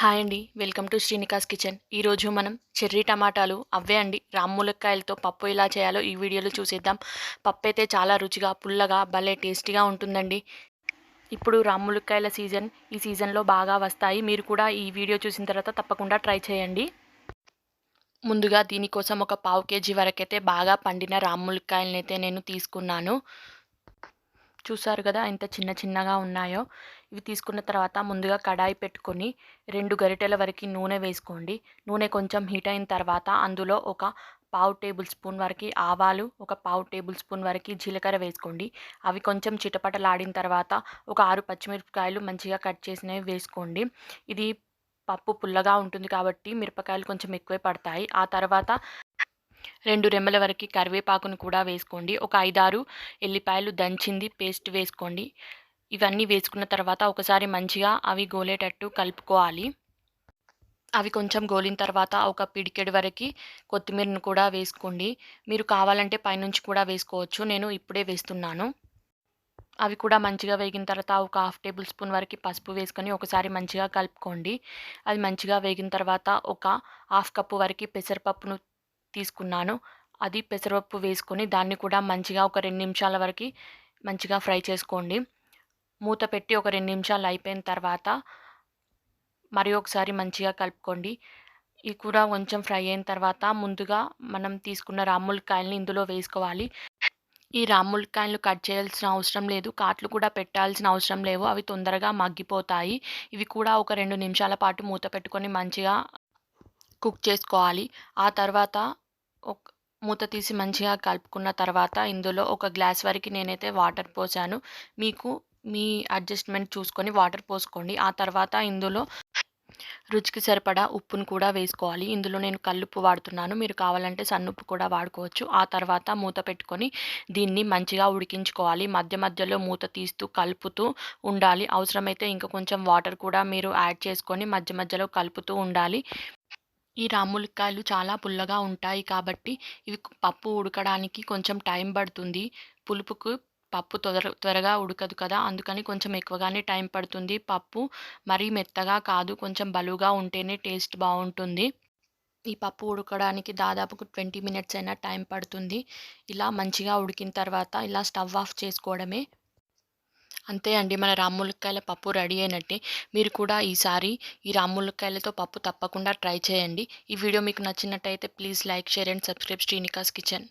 Hi అండి. Welcome to Srinika's kitchen. ఈరోజు మనం చెర్రీ టమాటాలు అవే అండి. రామ్ములక్కాయలతో పప్పు ఎలా చేయాలో ఈ వీడియోలో చూసేద్దాం. పప్పు అయితే చాలా రుచిగా పుల్లగా భలే టేస్టీగా ఉంటుందండి. ఇప్పుడు రామ్ములక్కాయల సీజన్ ఈ సీజన్లో బాగా వస్తాయి. మీరు కూడా ఈ వీడియో చూసిన తర్వాత తప్పకుండా ట్రై చేయండి. ముందుగా దీనికోసం ఒక పావు కేజీ వరకైతే బాగా పండిన రామ్ములక్కాయలని నేను తీసుకున్నాను. చూసారు కదా ఎంత చిన్న చిన్నగా ఉన్నాయో? ఇవి తీసుకున్న తర్వాత ముందుగా కడాయి పెట్టుకొని రెండు గరిటెల వరకు నూనె వేసుకోండి. నూనె కొంచెం హీట్ అయిన తర్వాత అందులో ఒక పావు టేబుల్ స్పూన్ వరకు ఆవాలు ఒక పావు టేబుల్ స్పూన్ వరకు జీలకర్ర వేసుకోండి. అవి కొంచెం చిటపటలాడిన తర్వాత ఒక ఆరు పచ్చిమిరపకాయలు మంచిగా కట్ చేసినవి వేసుకోండి. ఇది పప్పు పుల్లగా ఉంటుంది కాబట్టి మిరపకాయలు కొంచెం ఎక్కువే పడతాయి. ఆ తర్వాత రెండు రెమ్మల వరకు కరివేపాకును కూడా వేసుకోండి. ఒక ఐదారు ఎల్లిపాయలు దంచింది పేస్ట్ వేసుకోండి. ఇవన్నీ వేసుకున్న తర్వాత ఒకసారి మంచిగా అవి గోలేటట్టు కలుపుకోవాలి. అవి కొంచెం గోలిన తర్వాత ఒక పిడికెడు వరకు కొత్తిమీరను కూడా వేసుకోండి. మీరు కావాలంటే పైనుంచి కూడా వేసుకోవచ్చు. నేను ఇప్పుడే వేస్తున్నాను. అవి కూడా మంచిగా వేగిన తర్వాత ఒక హాఫ్ టేబుల్ స్పూన్ వరకు పసుపు వేసుకొని ఒకసారి మంచిగా కలుపుకోండి. అది మంచిగా వేగిన తర్వాత ఒక హాఫ్ కప్పు వరకు పెసరపప్పును తీసుకున్నాను. అది పెసరపప్పు వేసుకొని దాన్ని కూడా మంచిగా ఒక రెండు నిమిషాల వరకు మంచిగా ఫ్రై చేసుకోండి. మూత పెట్టి ఒక రెండు నిమిషాలు అయిపోయిన తర్వాత మరి ఒకసారి మంచిగా కలుపుకోండి. ఈ కూర కొంచెం ఫ్రై అయిన తర్వాత ముందుగా మనం తీసుకున్న రామ్ములకాయలని ఇందులో వేసుకోవాలి. ఈ రామ్ములకాయలు కట్ చేయాల్సిన అవసరం లేదు. కాట్లు కూడా పెట్టాల్సిన అవసరం లేవు. అవి తొందరగా మగ్గిపోతాయి. ఇవి కూడా ఒక రెండు నిమిషాల పాటు మూత పెట్టుకొని మంచిగా కుక్ చేసుకోవాలి. ఆ తర్వాత ఒక మూత తీసి మంచిగా కలుపుకున్న తర్వాత ఇందులో ఒక గ్లాస్ వరకు నేనైతే వాటర్ పోసాను. మీకు మీ అడ్జస్ట్మెంట్ చూసుకొని వాటర్ పోసుకోండి. ఆ తర్వాత ఇందులో రుచికి సరిపడా ఉప్పును కూడా వేసుకోవాలి. ఇందులో నేను కల్లుప్పు వాడుతున్నాను. మీరు కావాలంటే సన్నుప్పు కూడా వాడుకోవచ్చు. ఆ తర్వాత మూత పెట్టుకొని దీన్ని మంచిగా ఉడికించుకోవాలి. మధ్య మధ్యలో మూత తీస్తూ కలుపుతూ ఉండాలి. అవసరమైతే ఇంకా కొంచెం వాటర్ కూడా మీరు యాడ్ చేసుకొని మధ్య మధ్యలో కలుపుతూ ఉండాలి. ఈ రామ్ములక్కాయలు చాలా పుల్లగా ఉంటాయి కాబట్టి ఇవి పప్పు ఉడకడానికి కొంచెం టైం పడుతుంది. పులుపుకు పప్పు త్వర త్వరగా ఉడకదు కదా అందుకని కొంచెం ఎక్కువగానే టైం పడుతుంది. పప్పు మరీ మెత్తగా కాదు కొంచెం బలుగా ఉంటేనే టేస్ట్ బాగుంటుంది. ఈ పప్పు ఉడకడానికి దాదాపు ట్వంటీ మినిట్స్ అయినా టైం పడుతుంది. ఇలా మంచిగా ఉడికిన తర్వాత ఇలా స్టవ్ ఆఫ్ చేసుకోవడమే. అంతే అండి. మన రామ్ములక్కాయల పప్పు రెడీ అయినట్టే. మీరు కూడా ఈసారి ఈ రామ్ములక్కాయలతో పప్పు తప్పకుండా ట్రై చేయండి. ఈ వీడియో మీకు నచ్చినట్టయితే please like share and subscribe Srinika's kitchen.